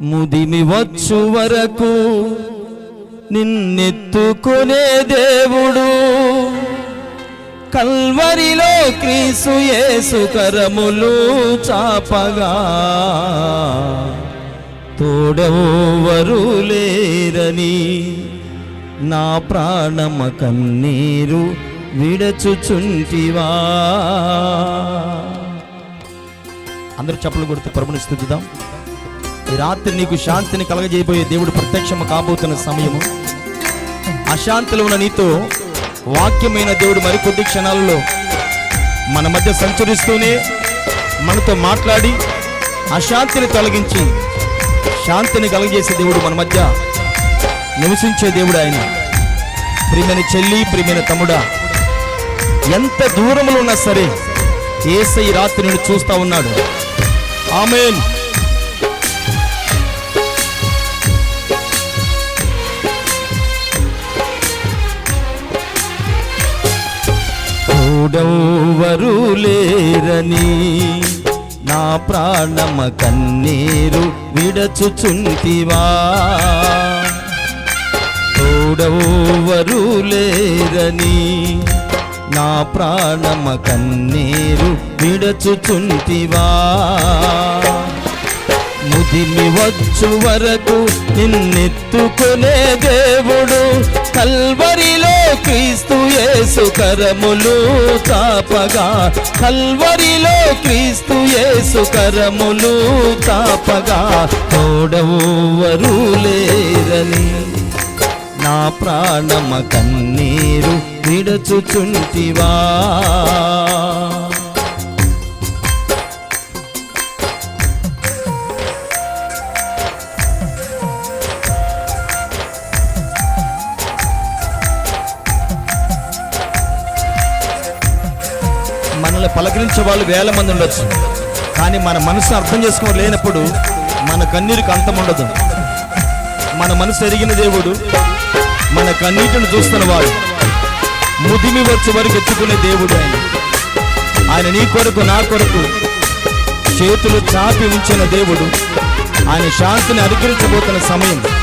ముదిమి వచ్చు వరకు నిన్నెత్తుకునే దేవుడు. కల్వరిలో క్రీసు యేసు చాపగా. తోడవరు లేరని నా ప్రాణమ కన్నీరు విడచుచుంటివా. అందరూ చప్పలు కొడుతూ ప్రభుని స్థుతిద్దాం. ఈ రాత్రి నీకు శాంతిని కలగజేయబోయే దేవుడు ప్రత్యక్షము కాబోతున్న సమయము. అశాంతిలో ఉన్న నీతో వాక్యమైన దేవుడు మరికొద్ది క్షణాలలో మన మధ్య సంచరిస్తూనే మనతో మాట్లాడి అశాంతిని తొలగించి శాంతిని కలగజేసే దేవుడు మన మధ్య నివసించే దేవుడు ఆయన. ప్రియమైన చెల్లి ప్రియమైన తమ్ముడా ఎంత దూరంలో ఉన్నా సరే ఏసై రాత్రి నేను చూస్తా ఉన్నాడు. ఆమెన్. లేరని నా ప్రాణమ కన్నీరు విడచుచుంటివా? తోడవరు లేరని నా ప్రాణమ కన్నీరు విడచుచుంటివా? దిమి వచ్చు వరకు నిన్నెత్తుకునే దేవుడు. కల్వరిలో క్రీస్తు యేసు కరములు తాపగా కల్వరిలో క్రీస్తు యేసు కరములు తాపగా తోడవరు లేరని నా ప్రాణమ కన్నీరు విడచుచుంటివా? మనల్ని పలకరించే వాళ్ళు వేల మంది ఉండొచ్చు. కానీ మన మనసు అర్థం చేసుకోవడం లేనప్పుడు మన కన్నీరుకి అంతం ఉండదు. మన మనసు ఎరిగిన దేవుడు మన కన్నీటిని చూస్తున్నవాడు ముదిమి వచ్చే వరకు ఎత్తుకునే దేవుడు ఆయన. ఆయన నీ కొరకు నా కొరకు చేతులు చాపి ఉంచిన దేవుడు. ఆయన శాంతిని అనుగ్రహించబోతున్న సమయం.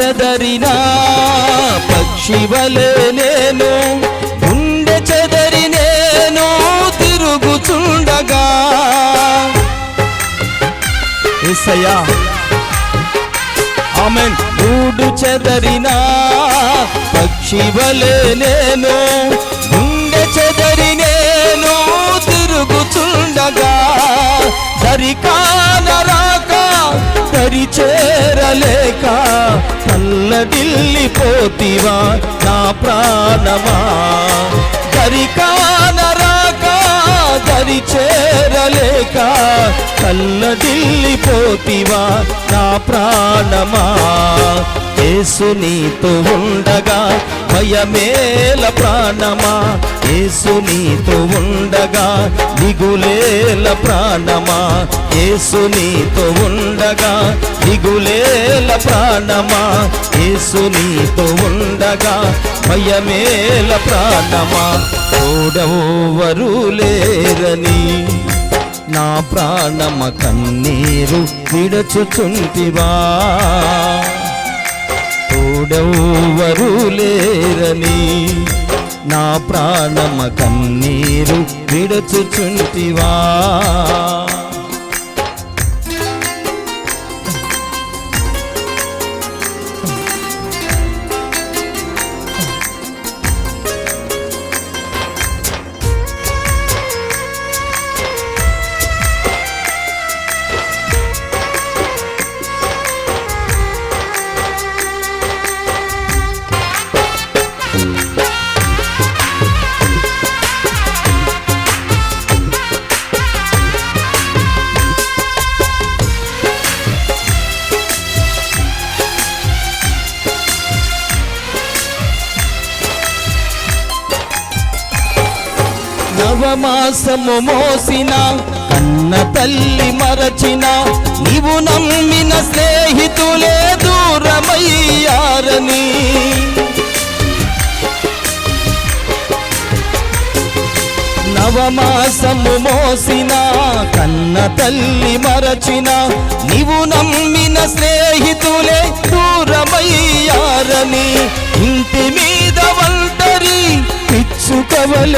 చెదరినా? పక్షి వలె నేను గుండె చెదరి నేను తిరుగుచుండగా. ఎస్సయ్యా ఆమెన్. గూడు చెదరిన? పక్షి వలె నేను దరి చేరలేక తల్లడిల్లిపోతివా నా ప్రాణమా? దరికానరాక దరి చేరలేక కల్లడిల్లిపోతివా నా ప్రాణమా? యేసు నీతో ఉండగా భయమేల ప్రాణమా? యేసు నీతో ఉండగా దిగులేల ప్రాణమా? యేసు నీతో ఉండగా దిగులేల ప్రాణమా? యేసు నీతో ఉండగా భయమేల ప్రాణమా? తోడవరు లేరని నా ప్రాణమ కన్నీరు విడచుచుంటివా? తోడెవ్వరు లేరని నా ప్రాణమ కన్నీరు విడచుచుంటివా? నవమాసము మోసిన కన్న తల్లి మరచిన నీవు నమ్మిన స్నేహితులే దూరమయ్యారని. నవమాసము మోసిన కన్న తల్లి మరచిన నీవు నమ్మిన స్నేహితులే దూరమయ్యారని. ఇంటి మీద వంటరి పిచ్చుకవల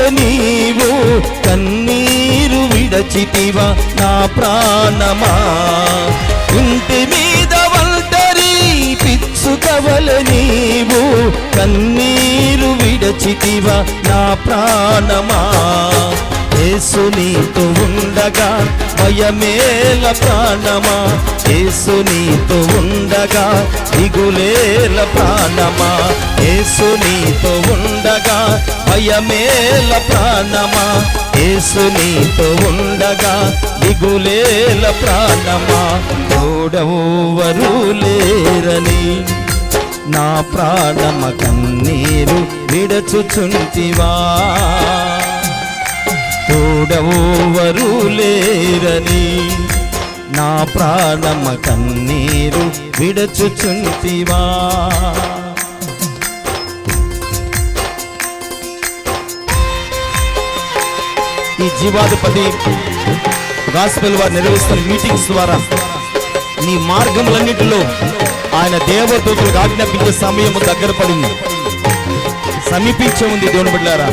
కన్నీరు విడచితివా నా ప్రాణమా? ఇంటి మీద వంటరి పిచ్చుకవల నీవు కన్నీరు విడచితివా నా ప్రాణమా? ఏసు నీతో ఉండగా భయమేల ప్రాణమా? ఏసు నీతో ఉండగా దిగులేల ప్రాణమా? ఏసు నీతో ఉండగా భయమేల ప్రాణమా? ఏసు నీతో ఉండగా దిగులేల ప్రాణమా? తోడవరు లేరని నా ప్రాణమ కన్నీరు విడచుచుంటివా? తోడవరు లేరని నా ప్రాణమ కన్నీరు విడచుచుంటివా? ఈ జీవాధిపతి గాస్పెల్ వారు నిర్వహిస్తున్న మీటింగ్స్ ద్వారా నీ మార్గములన్నిటిలో ఆయన దేవదూతులకు ఆజ్ఞాపించే సమయం దగ్గర పడింది. సమీపించే ఉంది దేవుని బిడ్డారా.